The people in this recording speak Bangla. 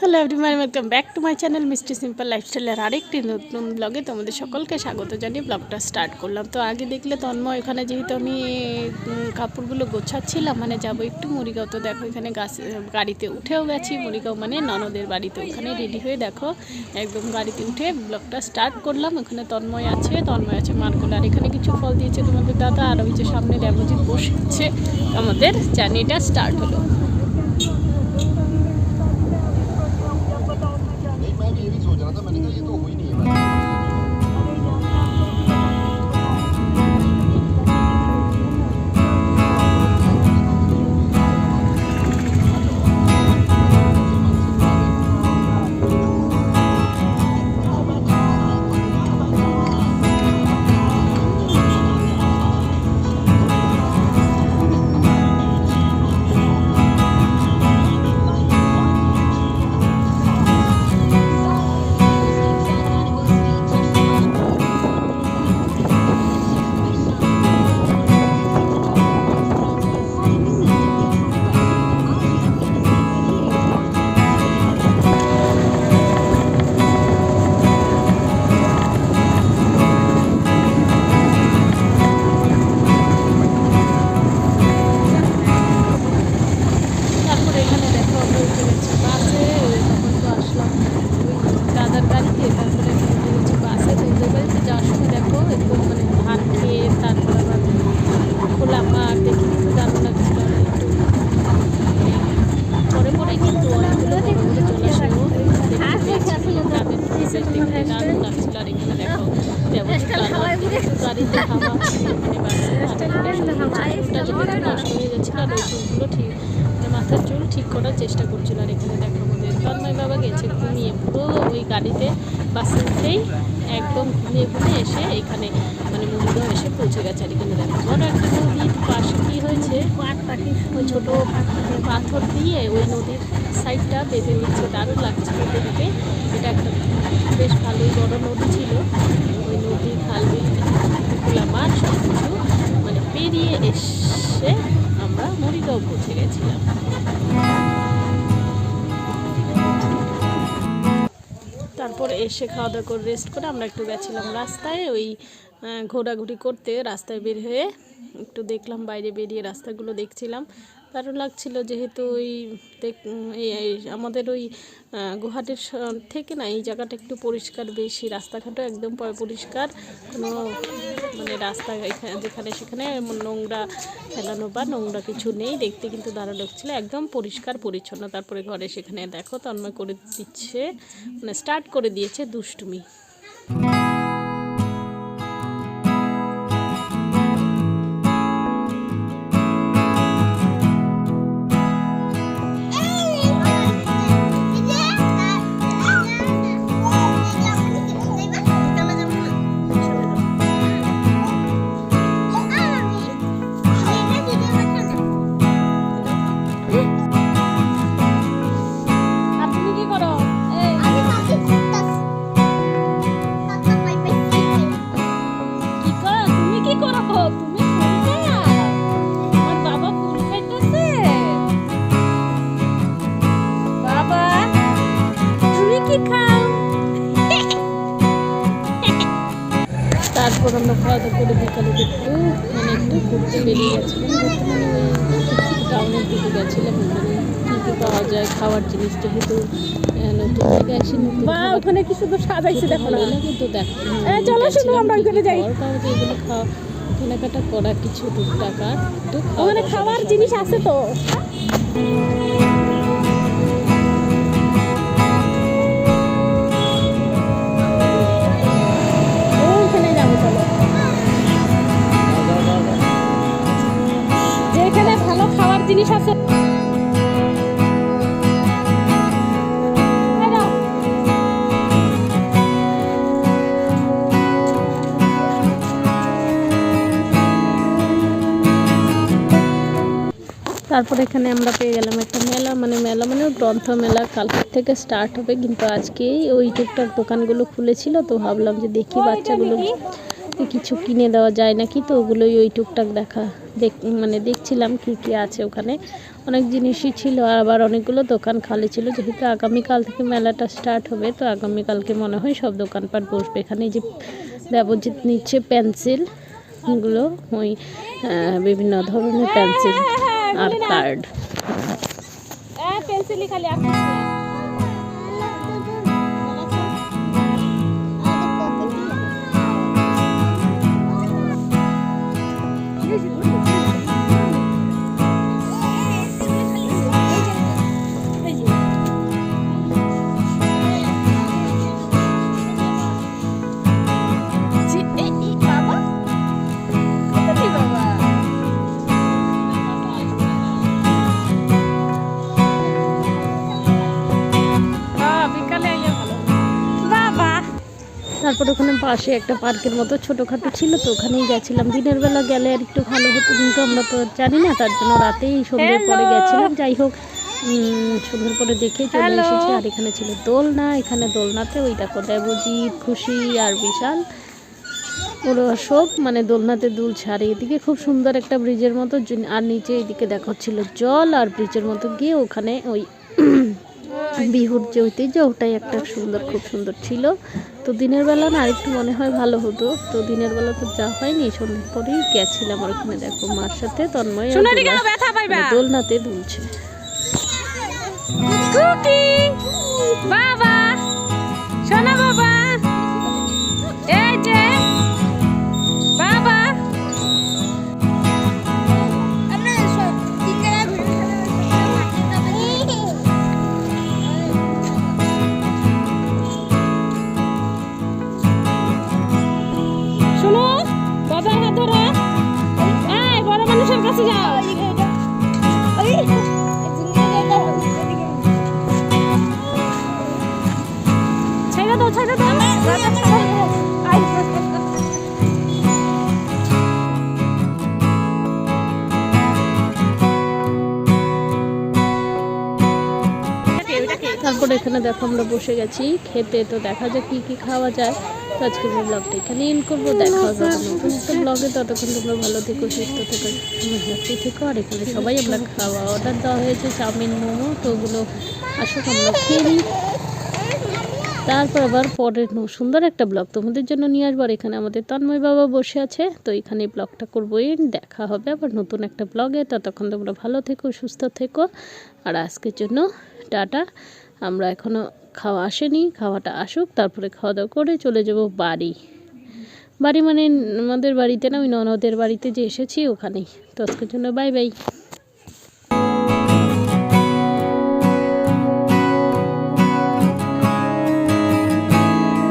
Hello everyone welcome back to my channel মিষ্টি সিম্পল লাইফস্টাইলের আরেকটি নতুন ব্লগে তোমাদের সকলকে স্বাগত জানিয়ে ব্লগটা স্টার্ট করলাম। তো আগে দেখলে তন্ময় এখানে যেহেতু আমি কাপড়গুলো গোছাচ্ছিলাম মানে যাব একটু মুড়িগাঁও। তো দেখো এখানে গাছ, গাড়িতে উঠেও গেছি, মুড়িগাঁও মানে ননদের বাড়িতে। ওখানে রেডি হয়ে দেখো, একদম গাড়িতে উঠে ব্লগটা স্টার্ট করলাম। ওখানে তন্ময় আছে তন্ময় আছে মার্কল, আর এখানে কিছু ফল দিয়েছে তোমাদের দাদা, আর ওই যে সামনে ড্যামোজিৎ বসেছে, আমাদের জার্নিটা স্টার্ট হলো। আর ওই চুলগুলো ঠিক মানে মাথার চুল ঠিক করার চেষ্টা করছিল আর এখানে দেখো আমাদের তন্ময় বাবা গেছে ঘুমিয়ে পুরো ওই গাড়িতে বাসে উঠেই একদম ঘুমিয়ে ঘুমিয়ে এসে এখানে মানে মুড়িগাঁও এসে পৌঁছে গেছে আর এখানে দেখো বড় একটা নদীর পাশে কী হয়েছে ওই ছোটো পাথর দিয়ে ওই নদীর সাইডটা বেঁধে দিচ্ছে। দারুণ লাগছিল তারপর এসে খাওয়া দাওয়া করে রেস্ট করে আমরা একটু গেছিলাম রাস্তায়, ওই ঘোরাঘুরি করতে রাস্তায় বের হয়ে একটু দেখলাম বাইরে বেরিয়ে রাস্তাগুলো দেখছিলাম। দারুণ লাগছিল যেহেতু ওই আমাদের ওই গুহাটির থেকে না এই জায়গাটা একটু পরিষ্কার বেশি। রাস্তাঘাটও একদম পরিষ্কার। কোনো মানে রাস্তা যেখানে সেখানে নোংরা ফেলানো বা নোংরা কিছু নেই। দেখতে কিন্তু দারুণ লাগছিল। একদম পরিষ্কার, পরিচ্ছন্ন। তারপরে ঘরে সেখানে দেখো, তন্ময় করে দিচ্ছে মানে স্টার্ট করে দিয়েছে দুষ্টুমি। তারপর আমরা খাওয়া দাওয়া করে বিকালে একটু মানে একটু ঘুরতে বেরিয়ে গেছিলাম। ঘুরতে মানে ওই টাউনের দিকে গেছিলাম ওখানে কী কী পাওয়া যায় খাওয়ার জিনিস যেহেতু আহ, নতুন থেকে আসি নতুন বা ওখানে কি সুন্দর সাজাইছে দেখো না। লাগে তো দেখ। এ, চলো শুনো, আমরা ওইখানে যাই। এগুলো খাওয়া কেনাকাটা করা কিছু টুকটাক আর ওখানে খাওয়ার জিনিস আছে তো। তারপর এখানে আমরা পেয়ে গেলাম একটা মেলা মানে মেলা মানে গ্রন্থ মেলা কালকের থেকে স্টার্ট হবে। কিন্তু আজকেই ওই টুকটাক দোকানগুলো খুলেছিল তো ভাবলাম যে দেখি বাচ্চাগুলো কিছু কিনে দেওয়া যায় নাকি তো ওগুলোই ওই টুকটাক দেখা দেখ মানে দেখছিলাম কি কি আছে ওখানে। অনেক জিনিসই ছিল আর আবার অনেকগুলো দোকান খালি ছিল যেহেতু আগামীকাল থেকে মেলাটা স্টার্ট হবে তো আগামীকালকে মনে হয় সব দোকানপাট বসবে। এখানে যে দেবজিৎ নিচ্ছে পেন্সিলগুলো ওই বিভিন্ন ধরনের পেন্সিল আর কার্ড পেন্সিলি খালি তারপর ওখানে পাশে একটা পার্কের মতো ছোটোখাটো ছিল তো ওখানেই গেছিলাম। দিনের বেলা গেলে আর একটু ভালো হতো কিন্তু আমরা তো জানি না তার জন্য রাতেই সন্ধ্যের পরে গেছিলাম। যাই হোক সন্ধ্যের পরে দেখে চলে এসেছি। আর এখানে ছিল দোলনা এখানে দোলনাতে ওই দেখো দেবজিৎ খুশি আর বিশাল। ওরা সব মানে দোলনাতে দুলছে আর এদিকে খুব সুন্দর একটা ব্রিজের মতো আর নিচে এদিকে দেখো ছিল জল আর ব্রিজের মতো গিয়ে ওখানে ওই বিহুর যে ঐতিহ্য ওটাই একটা সুন্দর খুব সুন্দর ছিল। তো দিনের বেলা না আরেকটু মনে হয় ভালো হতো। তো দিনের বেলা তো যা হয়নি সন্ধ্যের পরেই গেছিলাম আর ওখানে দেখো মার সাথে তন্ময় মানে দোলনাতে দুলছে। বাবা! সোনা তারপর এখানে দেখো আমরা বসে গেছি, খেতে তো দেখা যাক কি কি খাওয়া যায়। তো আজকে আমি ব্লগটা এখানে ইন করব, দেখা হবে আবার ব্লগে ততক্ষণ তোমরা ভালো থেকো, সুস্থ থেকো থেকো। আর এখানে সবাই আমরা খাওয়া অর্ডার দেওয়া হয়েছে, চাউমিন, মোমো, তো ওগুলো আসুক, আমরা খেয়ে তারপর আবার পরের সুন্দর একটা ব্লগ তোমাদের জন্য নিয়ে আসব। আর এখানে আমাদের তন্ময় বাবা বসে আছে। তো এখানে ব্লগটা করবোই দেখা হবে আবার নতুন একটা ব্লগে। ততক্ষণ তোমরা ভালো থেকো, সুস্থ থেকো। আর আজকের জন্য টাটা। আমরা এখনও খাওয়া আসেনি। খাওয়াটা আসুক, তারপরে খাওয়া দাওয়া করে চলে যাব বাড়ি। বাড়ি মানে আমাদের বাড়িতে না, ওই ননদের বাড়িতে যে এসেছি ওখানেই। তো আজকের জন্য বাই বাই।